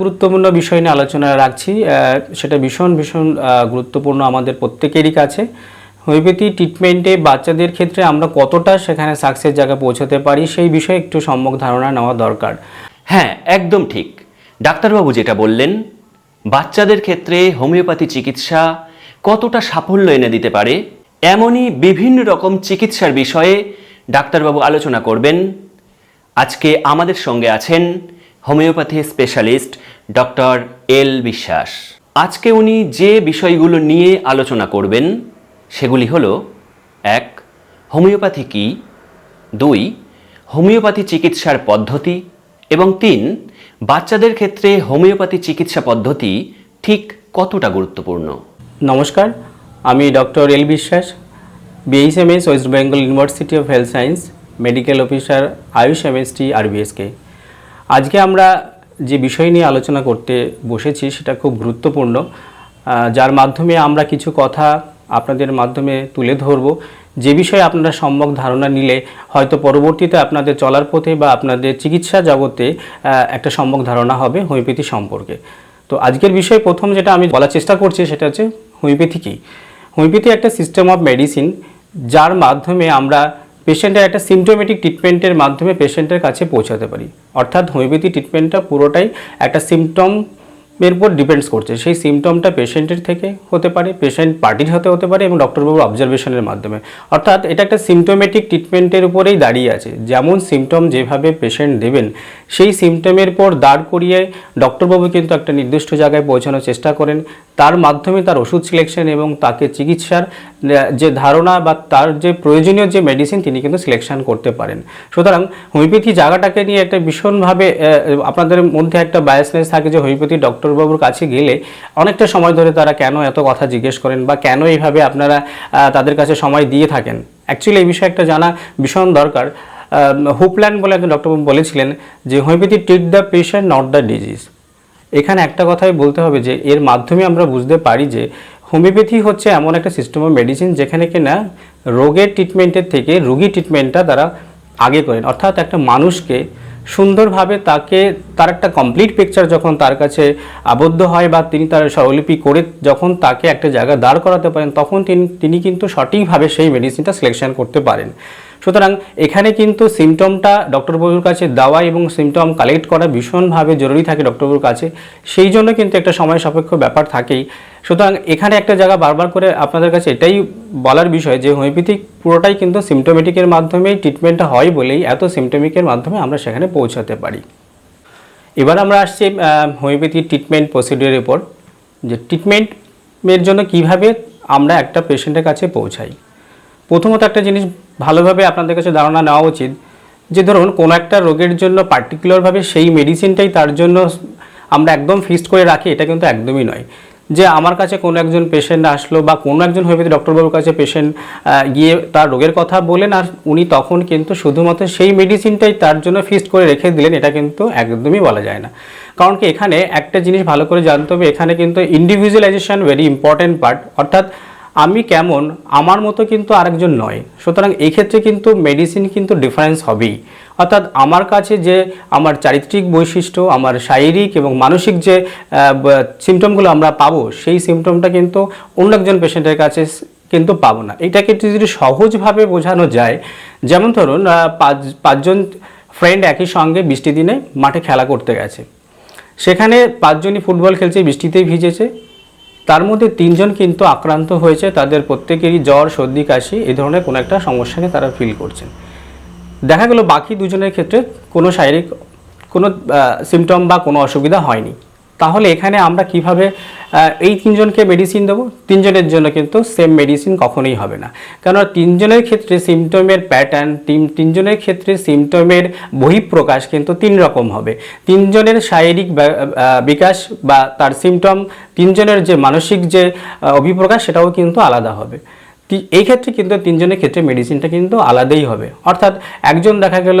গুরুত্বপূর্ণ বিষয় নিয়ে আলোচনা রাখছি সেটা ভীষণ ভীষণ গুরুত্বপূর্ণ আমাদের প্রত্যেকেরই কাছে। হোমিওপ্যাথি ট্রিটমেন্টে বাচ্চাদের ক্ষেত্রে আমরা কতটা সেখানে সাকসেস জায়গায় পৌঁছাতে পারি, সেই বিষয়ে একটু সম্যক ধারণা নেওয়া দরকার। হ্যাঁ একদম ঠিক। ডাক্তারবাবু যেটা বললেন, বাচ্চাদের ক্ষেত্রে হোমিওপ্যাথি চিকিৎসা কতটা সাফল্য এনে দিতে পারে, এমনই বিভিন্ন রকম চিকিৎসার বিষয়ে ডাক্তারবাবু আলোচনা করবেন। আজকে আমাদের সঙ্গে আছেন হোমিওপ্যাথি স্পেশালিস্ট ডক্টর এল বিশ্বাস। আজকে উনি যে বিষয়গুলো নিয়ে আলোচনা করবেন, সেগুলি হলো, এক, হোমিওপ্যাথি কী? দুই, হোমিওপ্যাথি চিকিৎসার পদ্ধতি, এবং তিন, বাচ্চাদের ক্ষেত্রে হোমিওপ্যাথি চিকিৎসা পদ্ধতি ঠিক কতটা গুরুত্বপূর্ণ? নমস্কার, আমি doctor L Biswas BHMS West Bengal University of Health Science medical officer AYUSH MST RBSK আজকে আমরা যে বিষয় নিয়ে আলোচনা করতে বসেছি সেটা খুব গুরুত্বপূর্ণ যার মাধ্যমে আমরা কিছু কথা আপনাদের মাধ্যমে তুলে ধরব। যে বিষয়ে আপনারা সম্যক ধারণা নিলে হয়তো পরবর্তীতে আপনাদের চলার পথে বা আপনাদের চিকিৎসা জগতে একটা সম্যক ধারণা হবে হোমিওপ্যাথি সম্পর্কে। তো আজকের বিষয়ে প্রথম যেটা আমি বলার চেষ্টা করছি সেটা হচ্ছে হোমিওপ্যাথি কী? হোমিওপ্যাথি একটা সিস্টেম অফ মেডিসিন যার মাধ্যমে আমরা পেশেন্টের একটা সিমটোমেটিক ট্রিটমেন্টের মাধ্যমে পেশেন্টের কাছে পৌঁছাতে পারি। অর্থাৎ হোমিওপ্যাথি ট্রিটমেন্টটা পুরোটাই একটা সিমটম এর উপর ডিপেন্ডস করছে। সেই সিমটমটা পেশেন্টের থেকে হতে পারে পেশেন্ট পার্টির হতে হতে পারে এবং ডক্টরবাবুর অবজারভেশনের মাধ্যমে। অর্থাৎ এটা একটা সিমটোমেটিক ট্রিটমেন্টের উপরেই দাঁড়িয়ে আছে। যেমন সিমটম যেভাবে পেশেন্ট দেবেন, সেই সিমটমের পর দাঁড় করিয়ে ডক্টরবাবু কিন্তু একটা নির্দিষ্ট জায়গায় পৌঁছানোর চেষ্টা করেন। তার মাধ্যমে তার ওষুধ সিলেকশন এবং তাকে চিকিৎসার যে ধারণা বা তার যে প্রয়োজনীয় যে মেডিসিন তিনি কিন্তু সিলেকশন করতে পারেন। সুতরাং হোমিওপ্যাথি জায়গাটাকে নিয়ে একটা ভীষণভাবে আপনাদের মধ্যে একটা বায়াসনেস থাকে যে হোমিওপ্যাথি ডক্টরবাবুর কাছে গেলে অনেকটা সময় ধরে তারা কেন এত কথা জিজ্ঞেস করেন বা কেন এইভাবে আপনারা তাদের কাছে সময় দিয়ে থাকেন? অ্যাকচুয়ালি এই বিষয়ে একটা জানা ভীষণ দরকার। হুপল্যান বলে একজন ডক্টরবাবু বলেছিলেন যে homeopathy treat the patient not the disease এখানে একটা কথাই বলতে হবে যে, এর মাধ্যমে আমরা বুঝতে পারি যে হোমিওপ্যাথি হচ্ছে এমন একটা সিস্টেম অফ মেডিসিন যেখানে কিনা রোগের ট্রিটমেন্টের থেকে রোগী ট্রিটমেন্টটা তারা আগে করেন। অর্থাৎ একটা মানুষকে সুন্দরভাবে তাকে, তার একটা কমপ্লিট পিকচার যখন তার কাছে আবদ্ধ হয় বা তিনি তার স্বরলিপি করে যখন তাকে একটা জায়গায় দাঁড় করাতে পারেন, তখন তিনি তিনি কিন্তু সঠিকভাবে সেই মেডিসিনটা সিলেকশন করতে পারেন। সুতরাং এখানে কিন্তু সিমটমটা ডক্টরবাবুর কাছে দেওয়া এবং সিমটম কালেক্ট করা ভীষণভাবে জরুরি থাকে ডক্টরবাবুর কাছে। সেই জন্য কিন্তু একটা সময় সাপেক্ষ ব্যাপার থাকেই। সুতরাং এখানে একটা জায়গা বারবার করে আপনাদের কাছে এটাই বলার বিষয় যে হোমিওপ্যাথিক পুরোটাই কিন্তু সিমটোমেটিকের মাধ্যমেই ট্রিটমেন্টটা হয় বলেই এত সিমটোমিকের মাধ্যমে আমরা সেখানে পৌঁছাতে পারি। এবার আমরা আসছি হোমিওপ্যাথি ট্রিটমেন্ট প্রসিডিওরের উপর, যে ট্রিটমেন্টের জন্য কীভাবে আমরা একটা পেশেন্টের কাছে পৌঁছাই। প্রথমত একটা জিনিস ভালোভাবে আপনাদের কাছে ধারণা নেওয়া উচিত যে ধরুন কোনো একটা রোগের জন্য পার্টিকুলারভাবে সেই মেডিসিনটাই তার জন্য আমরা একদম ফিক্সড করে রাখি, এটা কিন্তু একদমই নয়। যে আমার কাছে কোনো একজন পেশেন্ট আসলো বা কোনো একজন হোমিওপ্যাথি ডক্টরবাবুর কাছে পেশেন্ট গিয়ে তার রোগের কথা বলেন আর উনি তখন কিন্তু শুধুমাত্র সেই মেডিসিনটাই তার জন্য ফিক্সড করে রেখে দিলেন, এটা কিন্তু একদমই বলা যায় না। কারণ কি এখানে একটা জিনিস ভালো করে জানতে হবে, এখানে কিন্তু ইন্ডিভিজুয়ালাইজেশন ভেরি ইম্পর্ট্যান্ট পার্ট অর্থাৎ আমি কেমন, আমার মতো কিন্তু আরেকজন নয়। সুতরাং এক্ষেত্রে কিন্তু মেডিসিন কিন্তু ডিফারেন্স হবেই। অর্থাৎ আমার কাছে যে আমার চারিত্রিক বৈশিষ্ট্য, আমার শারীরিক এবং মানসিক যে সিমটমগুলো আমরা পাবো, সেই সিমটমটা কিন্তু অন্য একজন পেশেন্টের কাছে কিন্তু পাবো না। এটাকে যদি সহজভাবে বোঝানো যায়, যেমন ধরুন পাঁচ, পাঁচজন ফ্রেন্ড একই সঙ্গে বৃষ্টি দিনে মাঠে খেলা করতে গেছে। সেখানে পাঁচজনই ফুটবল খেলছে, বৃষ্টিতেই ভিজেছে। তার মধ্যে তিনজন কিন্তু আক্রান্ত হয়েছে, তাদের প্রত্যেকেরই জ্বর, সর্দি, কাশি এই ধরনের কোনো একটা সমস্যাকে তারা ফিল করছেন। দেখা গেল বাকি দুজনের ক্ষেত্রে কোনো শারীরিক, কোনো সিমটম বা কোনো অসুবিধা হয়নি। তাহলে এখানে আমরা কীভাবে এই তিনজনকে মেডিসিন দেবো? তিনজনের জন্য কিন্তু সেম মেডিসিন কখনোই হবে না। কেন তিনজনের ক্ষেত্রে সিমটমের প্যাটার্ন তিন, তিনজনের ক্ষেত্রে সিমটমের বহিঃপ্রকাশ কিন্তু তিন রকম হবে। তিনজনের শারীরিক বিকাশ বা তার সিমটম তিনজনের যে মানসিক যে অভিপ্রকাশ সেটাও কিন্তু আলাদা হবে। এই ক্ষেত্রে কিন্তু তিনজনের ক্ষেত্রে মেডিসিনটা কিন্তু আলাদাই হবে। অর্থাৎ একজন দেখা গেল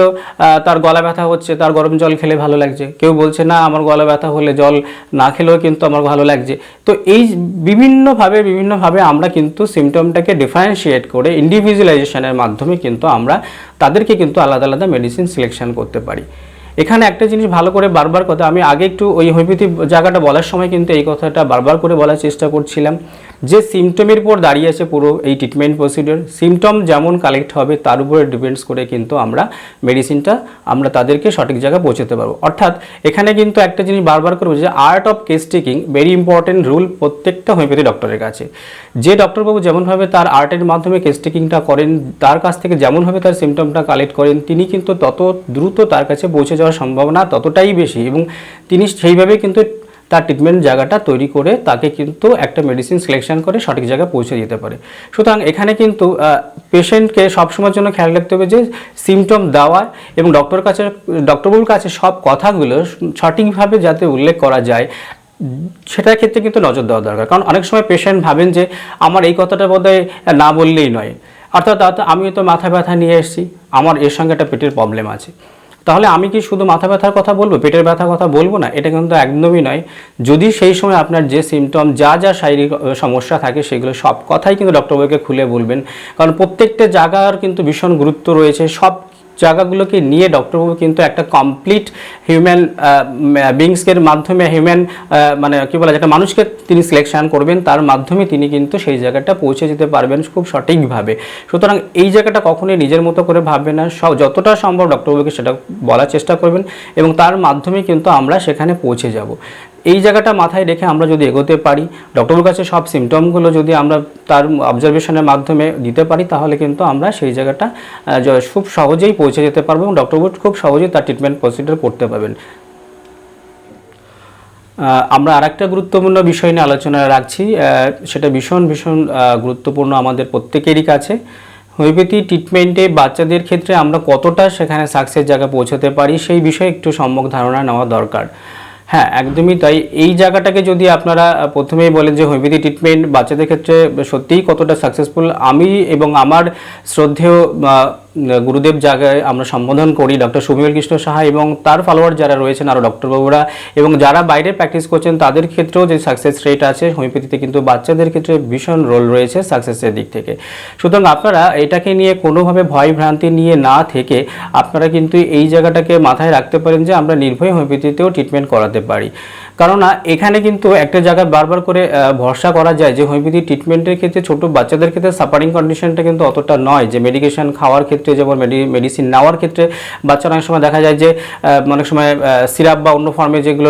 তার গলা ব্যথা হচ্ছে, তার গরম জল খেলে ভালো লাগছে। কেউ বলছে, না, আমার গলা ব্যথা হলে জল না খেলেও কিন্তু আমার ভালো লাগছে। তো এই বিভিন্নভাবে বিভিন্নভাবে আমরা কিন্তু সিমটমটাকে ডিফারেন্সিয়েট করে ইন্ডিভিজুয়ালাইজেশনের মাধ্যমে কিন্তু আমরা তাদেরকে কিন্তু আলাদা আলাদা মেডিসিন সিলেকশন করতে পারি। এখানে একটা জিনিস ভালো করে বারবার কথা, আমি আগে একটু ওই হোমিওপ্যাথি জায়গাটা বলার সময় কিন্তু এই কথাটা বারবার করে বলার চেষ্টা করছিলাম। যে সিমটমের উপর দাঁড়িয়ে আছে পুরো এই ট্রিটমেন্ট প্রসিডিওর সিমটম যেমন কালেক্ট হবে তার উপরে ডিপেন্ডস করে কিন্তু আমরা মেডিসিনটা আমরা তাদেরকে সঠিক জায়গায় পৌঁছাতে পারব। অর্থাৎ এখানে কিন্তু একটা জিনিস বারবার করে যে art of case taking very important rule প্রত্যেকটা হোমিওপ্যাথি ডক্টরের কাছে। যে ডক্টরবাবু যেমনভাবে তার আর্টের মাধ্যমে কেস টেকিংটা করেন, তার কাছ থেকে যেমনভাবে তার সিমটমটা কালেক্ট করেন, তিনি কিন্তু তত দ্রুত তার কাছে পৌঁছে যাওয়ার সম্ভাবনা ততটাই বেশি। এবং তিনি সেইভাবে কিন্তু তার ট্রিটমেন্ট জায়গাটা তৈরি করে তাকে কিন্তু একটা মেডিসিন সিলেকশন করে সঠিক জায়গায় পৌঁছে দিতে পারে। সুতরাং এখানে কিন্তু পেশেন্টকে সবসময়ের জন্য খেয়াল রাখতে হবে যে সিমটম দেওয়া এবং ডক্টর কাছে ডক্টরবাবুর কাছে সব কথাগুলো সঠিকভাবে যাতে উল্লেখ করা যায়, সেটার ক্ষেত্রে কিন্তু নজর দেওয়া দরকার। কারণ অনেক সময় পেশেন্ট ভাবেন যে, আমার এই কথাটা বোধহয় না বললেই নয়। অর্থাৎ অর্থাৎ আমি তো মাথা ব্যথা নিয়ে এসেছি, আমার এর সঙ্গে একটা পেটের প্রবলেম আছে। তাহলে আমি কি শুধু মাথা ব্যথার কথা বলব, পেটের ব্যথার কথা বলব না? এটা কিন্তু একদমই নয়। যদি সেই সময় আপনার যে সিমটম যা যা শারীরিক সমস্যা থাকে সেগুলো সব কথাই কিন্তু ডক্টরবাবুকে খুলে বলবেন। কারণ প্রত্যেকটা জায়গার কিন্তু ভীষণ গুরুত্ব রয়েছে। সব জায়গাগুলোকে নিয়ে ডক্টরবাবু কিন্তু একটা কমপ্লিট হিউম্যান বিংসের মাধ্যমে হিউম্যান মানে কী বলা একটা মানুষকে তিনি সিলেকশন করবেন, তার মাধ্যমে তিনি কিন্তু সেই জায়গাটা পৌঁছে যেতে পারবেন খুব সঠিকভাবে। সুতরাং এই জায়গাটা কখনোই নিজের মতো করে ভাববেন না। সব যতটা সম্ভব ডক্টরবাবুকে সেটা বলার চেষ্টা করবেন এবং তার মাধ্যমে কিন্তু আমরা সেখানে পৌঁছে যাব। এই জায়গাটা মাথায় রেখে আমরা যদি এগোতে পারি ডক্টরের কাছে সব সিমটমগুলো যদি আমরা তার অবজারভেশনের মাধ্যমে দিতে পারি, তাহলে কিন্তু আমরা সেই জায়গাটা খুব সহজেই পৌঁছে যেতে পারব এবং ডক্টরবাবু খুব সহজেই তার ট্রিটমেন্ট প্রসিডিওর করতে পারবেন। আমরা আরেকটা গুরুত্বপূর্ণ বিষয় নিয়ে আলোচনা রাখছি সেটা ভীষণ ভীষণ গুরুত্বপূর্ণ আমাদের প্রত্যেকেরই কাছে। হোমিওপ্যাথি ট্রিটমেন্টে বাচ্চাদের ক্ষেত্রে আমরা কতটা সেখানে সাকসেস জায়গায় পৌঁছাতে পারি, সেই বিষয়ে একটু সম্যক ধারণা নেওয়া দরকার। হ্যাঁ একদমই তাই। এই জায়গাটাকে যদি আপনারা প্রথমেই বলেন যে হোমিওপ্যাথি ট্রিটমেন্ট বাচ্চাদের ক্ষেত্রে সত্যিই কতটা সাকসেসফুল আমি এবং আমার শ্রদ্ধেয় গুরুদেব জায়গায় আমরা সম্বোধন করি ডক্টর সুমিল কৃষ্ণ সাহা এবং তার ফলোয়ার যারা রয়েছেন আরও ডক্টরবাবুরা এবং যারা বাইরে প্র্যাকটিস করছেন, তাদের ক্ষেত্রেও যে সাকসেস রেট আছে হোমিওপ্যাথিতে কিন্তু বাচ্চাদের ক্ষেত্রে ভীষণ রোল রয়েছে সাকসেসের দিক থেকে। সুতরাং আপনারা এটাকে নিয়ে কোনোভাবে ভয় ভ্রান্তি নিয়ে না থেকে আপনারা কিন্তু এই জায়গাটাকে মাথায় রাখতে পারেন যে আমরা নির্ভয় হোমিওপ্যাথিতেও ট্রিটমেন্ট করাতে পারি। কেননা এখানে কিন্তু একটা জায়গায় বারবার করে ভরসা করা যায় যে হোমিওপ্যাথি ট্রিটমেন্টের ক্ষেত্রে ছোট বাচ্চাদের ক্ষেত্রে সাফারিং কন্ডিশনটা কিন্তু অতটা নয়। যে মেডিকেশন খাওয়ার ক্ষেত্রে, যেমন মেডিসিন নেওয়ার ক্ষেত্রে বাচ্চারা অনেক সময় দেখা যায় যে অনেক সময় সিরাপ বা অন্য ফর্মে যেগুলো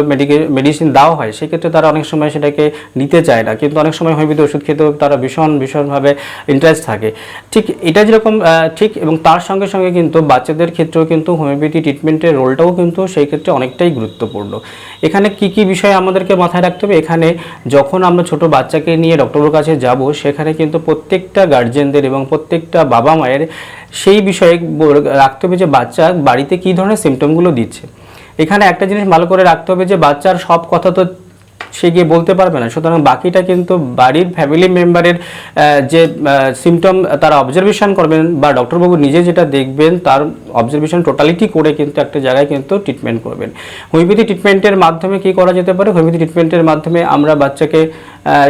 মেডিসিন দেওয়া হয়, সেক্ষেত্রে তারা অনেক সময় সেটাকে নিতে চায় না। কিন্তু অনেক সময় হোমিওপ্যাথি ওষুধ খেতেও তারা ভীষণ, ভীষণভাবে ইন্টারেস্ট থাকে। ঠিক এটা যেরকম ঠিক এবং তার সঙ্গে সঙ্গে কিন্তু বাচ্চাদের ক্ষেত্রেও কিন্তু হোমিওপ্যাথি ট্রিটমেন্টের রোলটাও কিন্তু সেই ক্ষেত্রে অনেকটাই গুরুত্বপূর্ণ। এখানে কি কি বিষয় আমাদেরকে মাথায় রাখতে হবে। এখানে যখন আমরা ছোট বাচ্চাকে নিয়ে ডক্টরের কাছে যাব, সেখানে কিন্তু প্রত্যেকটা গার্জেনদের এবং প্রত্যেকটা বাবা মায়ের সেই বিষয়ে রাখতে হবে যে বাচ্চা বাড়িতে কী ধরনের সিমটমগুলো দিচ্ছে। এখানে একটা জিনিস ভালো করে রাখতে হবে যে বাচ্চার সব কথা তো সে গিয়ে বলতে পারবে না। সুতরাং বাকিটা কিন্তু বাড়ির ফ্যামিলি মেম্বারের যে সিমটম তারা অবজারভেশন করবেন বা ডক্টরবাবু নিজে যেটা দেখবেন, তার অবজারভেশন টোটালিটি করে কিন্তু একটা জায়গায় কিন্তু ট্রিটমেন্ট করবেন। হোমিওপ্যাথি ট্রিটমেন্টের মাধ্যমে কি করা যেতে পারে? হোমিওপ্যাথি ট্রিটমেন্টের মাধ্যমে আমরা বাচ্চাকে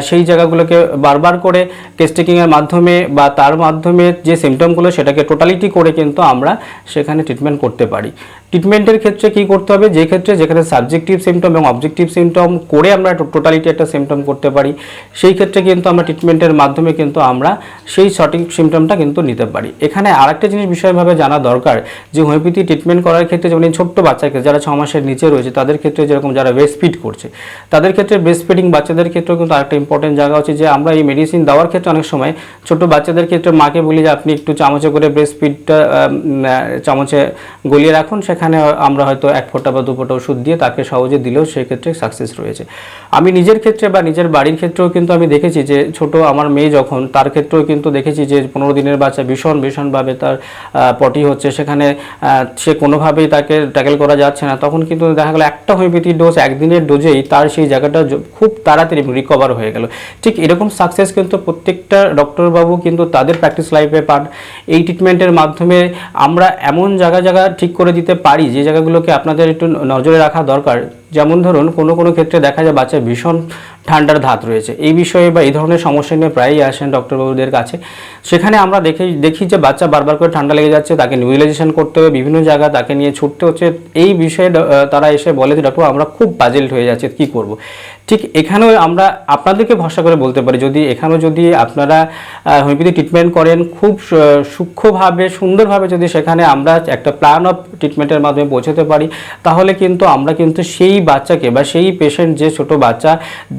সেই জায়গাগুলোকে বারবার করে কেস টেকিংয়ের মাধ্যমে বা তার মাধ্যমে যে সিমটমগুলো সেটাকে টোটালিটি করে কিন্তু আমরা সেখানে ট্রিটমেন্ট করতে পারি। ট্রিটমেন্টের ক্ষেত্রে কি করতে হবে? যে ক্ষেত্রে যেখানে সাবজেক্টিভ সিমটম এবং অবজেক্টিভ সিমটম করে আমরা টোটালিটি একটা সিমটম করতে পারি, সেই ক্ষেত্রে কিন্তু আমরা ট্রিটমেন্টের মাধ্যমে কিন্তু আমরা সেই সঠিক সিমটমটা কিন্তু নিতে পারি। এখানে আরেকটা জিনিস বিষয়ভাবে জানা দরকার, যে হোমিওপ্যাথি ট্রিটমেন্ট করার ক্ষেত্রে যেমন ছোট্ট বাচ্চাকে যারা ছ মাসের নিচে রয়েছে, তাদের ক্ষেত্রে যেরকম যারা ব্রেস্ট ফিড করছে, তাদের ক্ষেত্রে ব্রেস্ট ফিডিং বাচ্চাদের ক্ষেত্রেও কিন্তু আরেকটা ইম্পর্টেন্ট জায়গা হচ্ছে যে আমরা এই মেডিসিন দেওয়ার ক্ষেত্রে অনেক সময় ছোট বাচ্চাদের ক্ষেত্রে মাকে বলি যে আপনি একটু চামচে করে ব্রেস্ট ফিডটা চামচে গলিয়ে রাখুন সেখানে আমরা হয়তো এক ফোঁটা বা দু ফোঁটা ওষুধ দিয়ে তাকে সহজে দিলেও সেক্ষেত্রে সাকসেস রয়েছে। আমি নিজের ক্ষেত্রে বা নিজের বাড়ির ক্ষেত্রেও কিন্তু আমি দেখেছি যে ছোট আমার মেয়ে যখন, তার ক্ষেত্রেও কিন্তু দেখেছি যে পনেরো দিনের বাচ্চা ভীষণ, ভীষণভাবে তার পটি হচ্ছে। সেখানে সে কোনোভাবেই তাকে ট্যাকেল করা যাচ্ছে না। তখন কিন্তু দেখা গেলো একটা হোমিওপ্যাথি ডোজ একদিনের ডোজেই তার সেই জায়গাটা খুব তাড়াতাড়ি রিকভার হয়ে গেল। ঠিক এরকম সাকসেস কিন্তু প্রত্যেকটা ডক্টরবাবু কিন্তু তাদের প্র্যাকটিস লাইফে পান। এই ট্রিটমেন্টের মাধ্যমে আমরা এমন জায়গা জায়গা ঠিক করে দিতে পারি, যে জায়গাগুলোকে আপনাদের একটু নজরে রাখা দরকার। যেমন ধরুন, কোনো কোনো ক্ষেত্রে দেখা যায় বাচ্চা ভীষণ ঠান্ডার ধাত রয়েছে। এই বিষয়ে বা এই ধরনের সমস্যা নিয়ে প্রায়ই আসেন ডক্টরবাবুদের কাছে। সেখানে আমরা দেখে, দেখি যে বাচ্চা বারবার করে ঠান্ডা লেগে যাচ্ছে, তাকে নিউজিলাইজেশন করতে হবে, বিভিন্ন জায়গা তাকে নিয়ে ছুটতে হচ্ছে। এই বিষয়ে তারা এসে বলে যে ডক্টর আমরা খুব বাজেল্ট হয়ে যাচ্ছে, কি করব? ঠিক এখানেও আমরা আপনাদেরকে ভরসা করে বলতে পারি, যদি এখানেও যদি আপনারা হোমিওপ্যাথি ট্রিটমেন্ট করেন, খুব সূক্ষ্মভাবে, সুন্দরভাবে যদি সেখানে আমরা একটা প্ল্যান অফ ট্রিটমেন্টের মাধ্যমে পৌঁছতে পারি, তাহলে কিন্তু আমরা কিন্তু সেই বাচ্চাকে বা সেই পেশেন্ট যে ছোট বাচ্চা,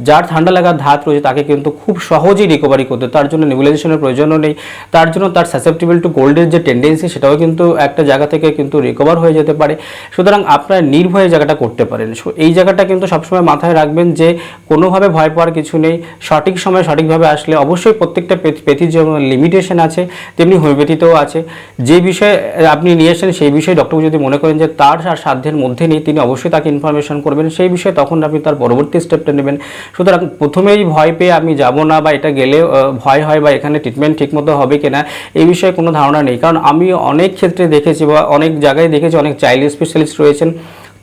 যার ঠান্ডা লাগার ধাত রয়েছে, তাকে কিন্তু খুব সহজেই রিকভারি করতে তার জন্য নেবুলাইজেশনের প্রয়োজনও নেই। তার জন্য তার সাসেপ্টেবল টু গোল্ডের যে টেন্ডেন্সি সেটাও কিন্তু একটা জায়গা থেকে কিন্তু রিকভার হয়ে যেতে পারে। সুতরাং আপনার নির্ভয়ে জায়গাটা করতে পারেন। এই জায়গাটা কিন্তু সবসময় মাথায় রাখবেন যে কোনোভাবে ভয় পাওয়ার কিছু নেই। সঠিক সময়ে সঠিকভাবে আসলে অবশ্যই প্রত্যেকটা পেথ- পেথির যেমন লিমিটেশন আছে, তেমনি হোমিওপ্যাথিতেও আছে। যে বিষয়ে আপনি নিয়ে এসেছেন সেই বিষয়ে ডক্টর যদি মনে করেন যে তার আর সাধ্যের মধ্যে নেই, তিনি অবশ্যই তাকে ইনফরমেশন করবেন। সেই বিষয়ে তখন আপনি তার পরবর্তী স্টেপটা নেবেন। সুতরাং প্রথমেই ভয় পেয়ে আমি যাব না বা এটা গেলে ভয় হয় বা এখানে ট্রিটমেন্ট ঠিকমতো হবে কিনা, এই বিষয়ে কোনো ধারণা নেই। কারণ আমি অনেক ক্ষেত্রে দেখেছি বা অনেক জায়গায় দেখেছি, অনেক চাইল্ড স্পেশালিস্ট রয়েছেন।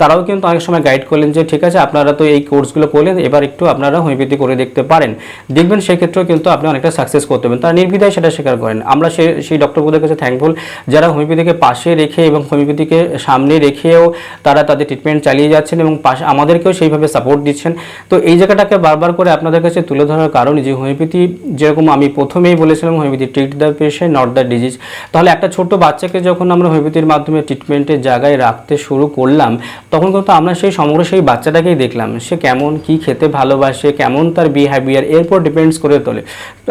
তারাও কিন্তু অনেক সময় গাইড করলেন যে, ঠিক আছে, আপনারা তো এই কোর্সগুলো করলেন, এবার একটু আপনারা হোমিওপ্যাথি করে দেখতে পারেন। দেখবেন সেক্ষেত্রেও কিন্তু আপনি অনেকটা সাকসেস করতে পারেন তারা নির্বিধায় সেটা স্বীকার করেন। আমরা সে, সেই ডক্টরগুলোর কাছে থ্যাঙ্কফুল যারা হোমিওপ্যাথিকে পাশে রেখে এবং হোমিওপ্যাথিকে সামনে রেখেও তারা তাদের ট্রিটমেন্ট চালিয়ে যাচ্ছেন এবং পাশে আমাদেরকেও সেইভাবে সাপোর্ট দিচ্ছেন। তো এই জায়গাটাকে বারবার করে আপনাদের কাছে তুলে ধরার কারণ যে হোমিওপ্যাথি যেরকম আমি প্রথমেই বলেছিলাম homeopathy treat the patient not the disease তাহলে একটা ছোট বাচ্চাকে যখন আমরা হোমিওপ্যাথির মাধ্যমে ট্রিটমেন্টের জায়গায় রাখতে শুরু করলাম তখন কিন্তু আমরা সেই সমগ্র সেই বাচ্চাটাকেই দেখলাম, সে কেমন, কি খেতে ভালোবাসে, কেমন তার বিহেভিয়ার এরপর ডিপেন্ডস করে তোলে,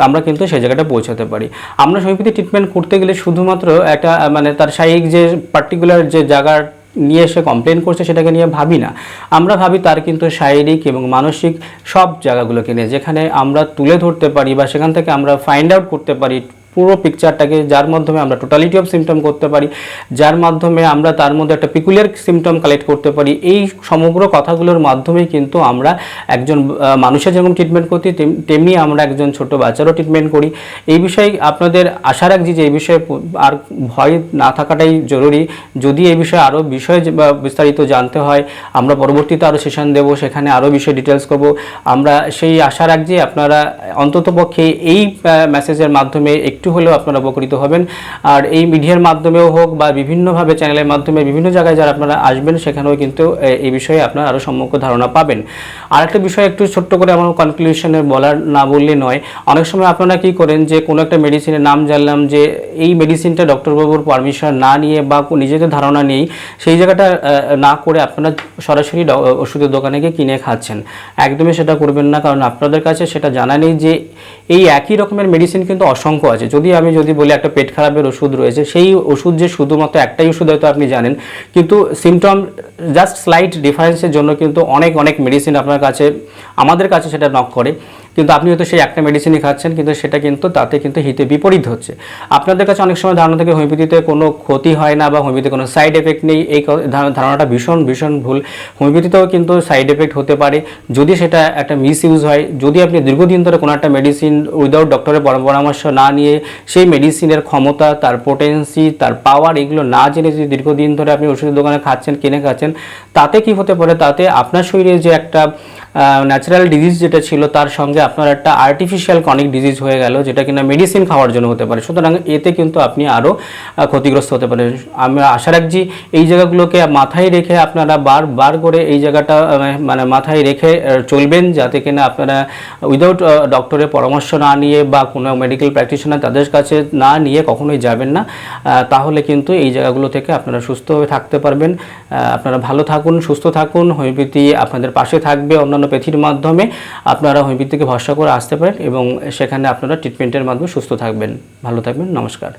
আমরা কিন্তু সেই জায়গাটা পৌঁছাতে পারি। আমরা হোমিওপ্যাথি ট্রিটমেন্ট করতে গেলে শুধুমাত্র একটা মানে তার শারীরিক যে পার্টিকুলার যে জায়গার নিয়ে সে কমপ্লেন করছে সেটাকে নিয়ে ভাবি না। আমরা ভাবি তার কিন্তু শারীরিক এবং মানসিক সব জায়গাগুলোকে নিয়ে, যেখানে আমরা তুলে ধরতে পারি বা সেখান থেকে আমরা ফাইন্ড আউট করতে পারি পুরো পিকচারটাকে যার মাধ্যমে আমরা টোটালিটি অফ সিমটম করতে পারি, যার মাধ্যমে আমরা তার মধ্যে একটা পিকুলিয়ার সিমটম কালেক্ট করতে পারি, এই সমগ্র কথাগুলোর মাধ্যমেই কিন্তু আমরা একজন মানুষের যেমন ট্রিটমেন্ট করতে তেমনি আমরা একজন ছোট বাচ্চারও ট্রিটমেন্ট করি। এই বিষয়ে আপনাদের আশা রাখছি যে এই বিষয়ে আর ভয় না থাকাটাই জরুরি। যদি এই বিষয়ে আরও বিষয় বিস্তারিত জানতে হয়, আমরা পরবর্তীতে আরও সেশন দেবো, সেখানে আরও বিষয়ে ডিটেলস করব। আমরা সেই আশা রাখছি আপনারা অন্ততপক্ষে এই মেসেজের মাধ্যমে একটু হলেও আপনারা উপকৃত হবেন। আর এই মিডিয়ার মাধ্যমেও হোক বা বিভিন্নভাবে চ্যানেলের মাধ্যমে বিভিন্ন জায়গায় যারা আপনারা আসবেন, সেখানেও কিন্তু এই বিষয়ে আপনারা আরও সম্যক ধারণা পাবেন। আরেকটা বিষয় একটু ছোট্ট করে আমার কনক্লুশনে বলার না বললে নয়। অনেক সময় আপনারা কি করেন যে, কোনো একটা মেডিসিনের নাম জানলাম যে, এই মেডিসিনটা ডক্টরবাবুর পারমিশন না নিয়ে বা নিজেদের ধারণা নেই, সেই জায়গাটা না করে আপনারা সরাসরি ওষুধের দোকানে গিয়ে কিনে খাচ্ছেন। একদমই সেটা করবেন না, কারণ আপনাদের কাছে সেটা জানা নেই যে, এই একই রকমের মেডিসিন কিন্তু অসংখ্য আছে। যদি আমি যদি বলি একটা পেট খারাপের ওষুধ রয়েছে, সেই ওষুধ যে শুধুমাত্র একটাই ওষুধ হয়তো আপনি জানেন, কিন্তু সিমটম জাস্ট স্লাইট ডিফারেন্সের জন্য কিন্তু অনেক অনেক মেডিসিন আপনার কাছে, আমাদের কাছে সেটা নক করে। কিন্তু আপনি হয়তো সেই একটা মেডিসিনই খাচ্ছেন, কিন্তু সেটা কিন্তু তাতে কিন্তু হিতে বিপরীত হচ্ছে। আপনাদের কাছে অনেক সময় ধারণা থাকে হোমিওপ্যাথিতে কোনো ক্ষতি হয় না বা হোমিওপ্যাথিতে কোনো সাইড এফেক্ট নেই, এই ধারণাটা ভীষণ ভীষণ ভুল। হোমিওপ্যাথিতেও কিন্তু সাইড এফেক্ট হতে পারে। যদি সেটা একটা মিস ইউজ হয়, যদি আপনি দীর্ঘদিন ধরে কোনো একটা মেডিসিন উইদাউট ডক্টরের পরামর্শ না নিয়ে সেই মেডিসিনের ক্ষমতা, তার পোটেন্সি তার পাওয়ার এগুলো না জেনে যদি দীর্ঘদিন ধরে আপনি ওষুধের দোকানে খাচ্ছেন, কিনে খাচ্ছেন, তাতে কি হতে পারে? তাতে আপনার শরীরে যে একটা ন্যাচারাল ডিজিজ যেটা ছিল, তার সঙ্গে আপনার একটা আর্টিফিশিয়াল কনিক ডিজিজ হয়ে গেল, যেটা কিনা মেডিসিন খাওয়ার জন্য হতে পারে। সুতরাং এতে কিন্তু আপনি আরও ক্ষতিগ্রস্ত হতে পারেন। আমরা আশা রাখছি এই জায়গাগুলোকে মাথায় রেখে আপনারা বারবার করে এই জায়গাটা মানে মাথায় রেখে চলবেন, যাতে কিনা আপনারা উইদাউট ডক্টরের পরামর্শ না নিয়ে বা কোনো মেডিকেল প্র্যাকটিশনার তাদের কাছে না নিয়ে কখনোই যাবেন না। তাহলে কিন্তু এই জায়গাগুলো থেকে আপনারা সুস্থভাবে থাকতে পারবেন। আপনারা ভালো থাকুন, সুস্থ থাকুন হোমিওপ্যাথি আপনাদের পাশে থাকবে। অন্যান্য প্যাথির মাধ্যমে আপনারা হোমিওপ্যাথিকে ভরসা করে আসতে পারেন এবং সেখানে আপনারা ট্রিটমেন্টের মাধ্যমে সুস্থ থাকবেন। ভালো থাকবেন, নমস্কার।